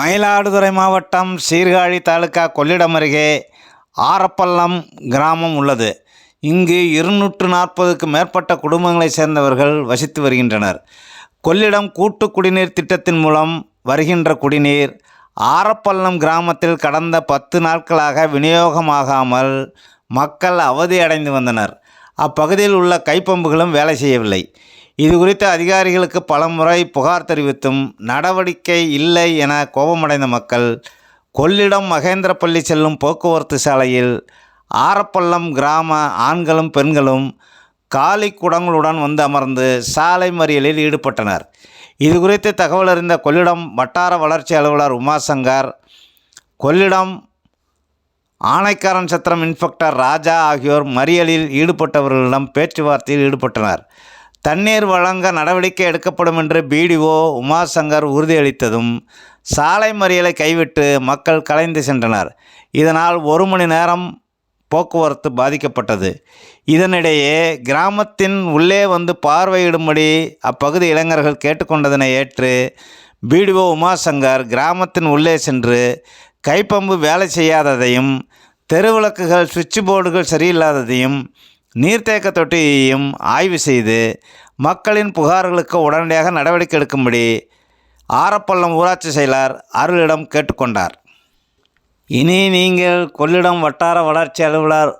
மயிலாடுதுறை மாவட்டம் சீர்காழி தாலுகா கொள்ளிடம் அருகே ஆரப்பள்ளம் கிராமம் உள்ளது. இங்கு இருநூற்று நாற்பதுக்கு மேற்பட்ட குடும்பங்களைச் சேர்ந்தவர்கள் வசித்து வருகின்றனர். கொள்ளிடம் கூட்டு குடிநீர் திட்டத்தின் மூலம் வருகின்ற குடிநீர் ஆரப்பள்ளம் கிராமத்தில் கடந்த பத்து நாட்களாக விநியோகமாகாமல் மக்கள் அவதியடைந்து வந்தனர். அப்பகுதியில் உள்ள கைப்பம்புகளும் வேலை செய்யவில்லை. இது குறித்து அதிகாரிகளுக்கு பலமுறை புகார் தெரிவித்தும் நடவடிக்கை இல்லை என கோபமடைந்த மக்கள் கொள்ளிடம் மகேந்திரப்பள்ளி செல்லும் போக்குவரத்து சாலையில் ஆரப்பள்ளம் கிராம ஆண்களும் பெண்களும் காலி குடங்களுடன் வந்து அமர்ந்து சாலை மறியலில் ஈடுபட்டனர். இது குறித்து தகவல் அறிந்த கொள்ளிடம் வட்டார வளர்ச்சி அலுவலர் உமாசங்கர் கொள்ளிடம் ஆணைக்காரன் சத்திரம் இன்ஸ்பெக்டர் ராஜா ஆகியோர் மறியலில் ஈடுபட்டவர்களிடம் பேச்சுவார்த்தையில் ஈடுபட்டனர். தண்ணீர் வழங்க நடவடிக்கை எடுக்கப்படும் என்று பிடிஓ உமாசங்கர் உறுதியளித்ததும் சாலை மறியலை கைவிட்டு மக்கள் கலைந்து சென்றனர். இதனால் ஒரு மணி நேரம் போக்குவரத்து பாதிக்கப்பட்டது. இதனிடையே கிராமத்தின் உள்ளே வந்து பார்வையிடும்படி அப்பகுதி இளைஞர்கள் கேட்டுக்கொண்டதனை ஏற்று பிடிஓ உமாசங்கர் கிராமத்தின் உள்ளே சென்று கைப்பம்பு வேலை செய்யாததையும் தெருவிளக்குகள் சுவிட்ச் போர்டுகள் சரியில்லாததையும் நீர்த்தேக்க தொட்டியையும் ஆய்வு செய்து மக்களின் புகார்களுக்கு உடனடியாக நடவடிக்கை எடுக்கும்படி ஆரப்பள்ளம் ஊராட்சி செயலர் அருளிடம் கேட்டுக்கொண்டார். இனி நீங்கள் கொள்ளிடம் வட்டார வளர்ச்சி அலுவலர்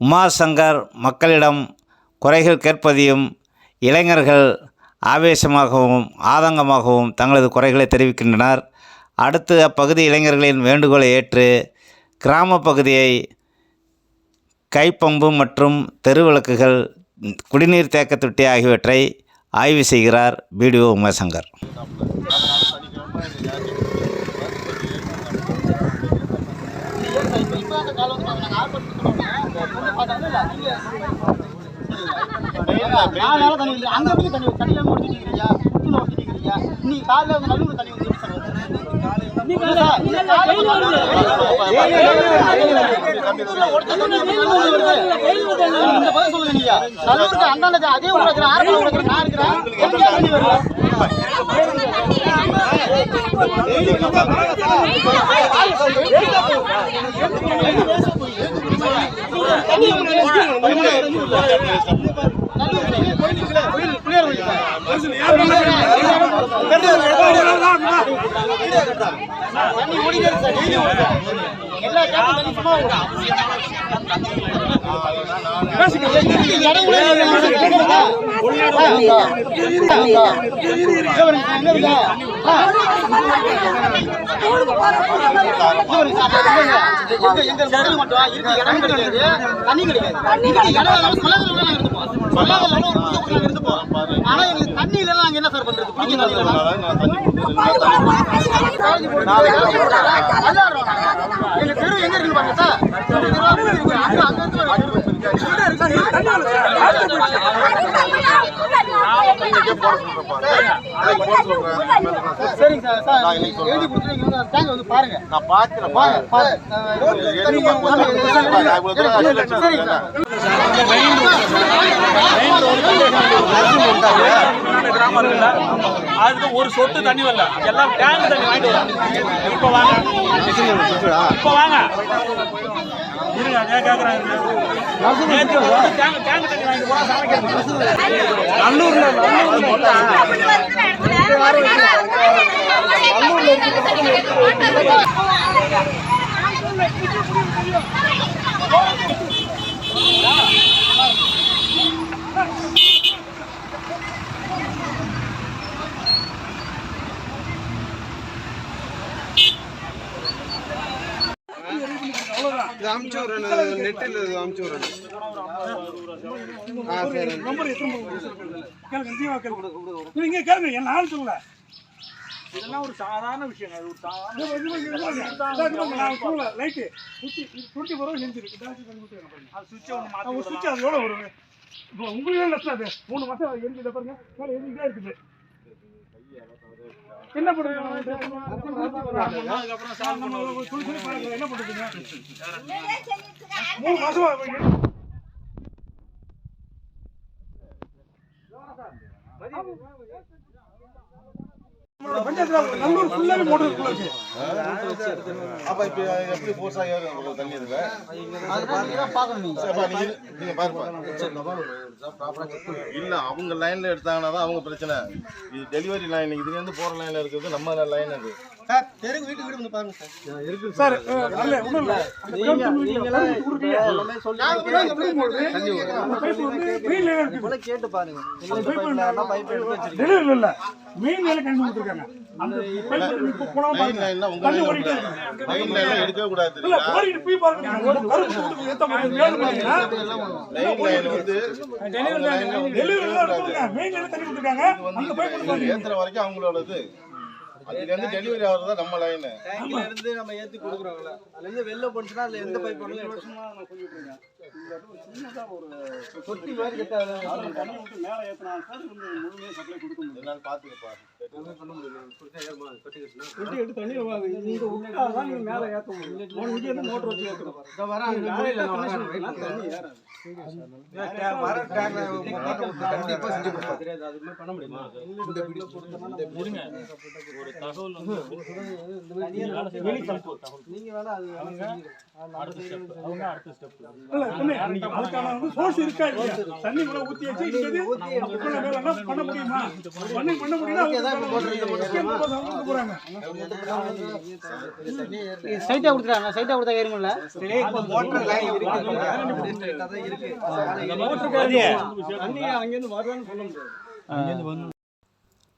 உமாசங்கர் மக்களிடம் குறைகள் கேட்பதையும் இளைஞர்கள் ஆவேசமாகவும் ஆதங்கமாகவும் தங்களது குறைகளை தெரிவிக்கின்றனர். அடுத்து அப்பகுதி இளைஞர்களின் வேண்டுகோளை ஏற்று கிராம பகுதியை கைப்பம்பு மற்றும் தெருவிளக்குகள் குடிநீர் தேக்க தொட்டி ஆகியவற்றை ஆய்வு செய்கிறார் பிடிஓ உமாசங்கர். நீ காலையில் நல்லூர் தண்ணி அந்தாண்ட அதே ஊர் இருக்கிற ஆரம்பம் ஊர் இருக்கிற நான் இருக்கிறேன் தண்ணி வருது சார் டெய்லி எல்லா கேப்பும் தண்ணி சும்மா தண்ணி கிடையாது ஆனா எங்களுக்கு தண்ணி இல்லைன்னா நாங்க என்ன சார் பண்றது சரிங்க சார் சார் எழுதி கொடுத்துட்டு இங்க வந்து பாருங்க நான் பார்க்கிறேன் வாங்க பாருங்க சரிங்க சார் கிராமம் இருக்குல்ல அதுக்கு ஒரு சொட்டு தண்ணி வரல எல்லாம் டேங்க் தண்ணி வாங்கிட்டு வரோம் இப்போ வாங்க இப்போ வாங்க இருங்க நான் கேட்குறேன் நேற்று வந்து டேங்க் டேங்க் தண்ணி வாங்கிட்டு போனா சமைக்கிறேன் இது அமுச்சு விடுறேன் நெட்டில் இது அமுச்சு விடுறேன் ஆ சரி. நீங்க கேளுங்க என் நான் சொல்லல இதெல்லாம் ஒரு சாதாரண விஷயம் அது ஒரு சாதாரண லைட்டு. டுவெண்ட்டி ஃபோர் ஹவர்ஸ் செஞ்சிருக்கு அது சுவிட்ச் ஒன்று மாற்றி சுவிட்ச் அது எவ்வளோ வரும் இப்போ உங்களுக்கு மூணு மாதம் எரிஞ்சு பாருங்க. மேலே எரிஞ்சுட்டே இருக்குது. என்ன பண்ணுறீங்க என்ன பண்ணுறீங்க நல்லூர் ஃபுல்லாவே மோட்டர் இருக்கு அப்ப இப்ப எப்படி தண்ணி இதுல அது பார்க்கணும் நீங்க அப்ப நீங்க இல்ல அவங்க லைன்ல எடுத்தாங்கன்னா தான் அவங்க பிரச்சனை. இது டெலிவரி லைன் இதுல இருந்து போற லைன்ல இருக்குது நம்ம லைன் அது. சார் தெருக்கு வீட்டு வீடு வந்து பாருங்க சார். சார். அஹ், இல்ல ஒண்ணும் கேட்டு பாருங்க. மெயின் லைன் கண்டு கொடுத்துருக்காங்க அந்த இருக்கு. எடுக்கவே கூடாது போய் பாருங்க. டெலிவரி கொடுங்க மெயின் தண்ணி கொடுத்துருக்காங்க இது வந்து ஏத்துற வரைக்கும் அவங்களோடது. அதுல இருந்து டெலிவரி ஆகுறது நம்ம லைன் டேங்க்ல இருந்து நம்ம ஏத்தி கொடுக்குறோம்ல அதுல இருந்து வெளில போச்சுன்னா அதுல எந்த பைப் தொட்டி மாதிரி கட்டாத என்னன்னு பாத்துக்கப்பா தொட்டி எடுத்து தண்ணி நீங்க விட்டாதான் நீங்க மேல ஏத்த முடியும். இங்க இருந்து மோட்டர் வச்சு ஏத்தணும் இதோ வரேன் அங்க முடியல நான் வரேன் தண்ணி விட்டு கண்டிப்பா செஞ்சு கொடுப்பா தெரியாது. அது மாதிரி பண்ண முடியுமா? இந்த வீடியோ போடுறதுனா நீங்க வேணா அது இல்ல சொன்னேன் நீங்க அதுக்கான வந்து சோர்ஸ் இருக்கா இல்லையா? தண்ணி கூட ஊத்தி வச்சு இங்க அதுக்குள்ள மேல என்ன பண்ண முடியுமா? பண்ணி பண்ண முடியுமா போறாங்க? சைட்டா கொடுத்துறாங்க சைட்டா கொடுத்தா ஏறுமில்ல மோட்டர் லைன் இருக்கு. தண்ணி அங்கிருந்து வரலான்னு சொல்ல முடியாது.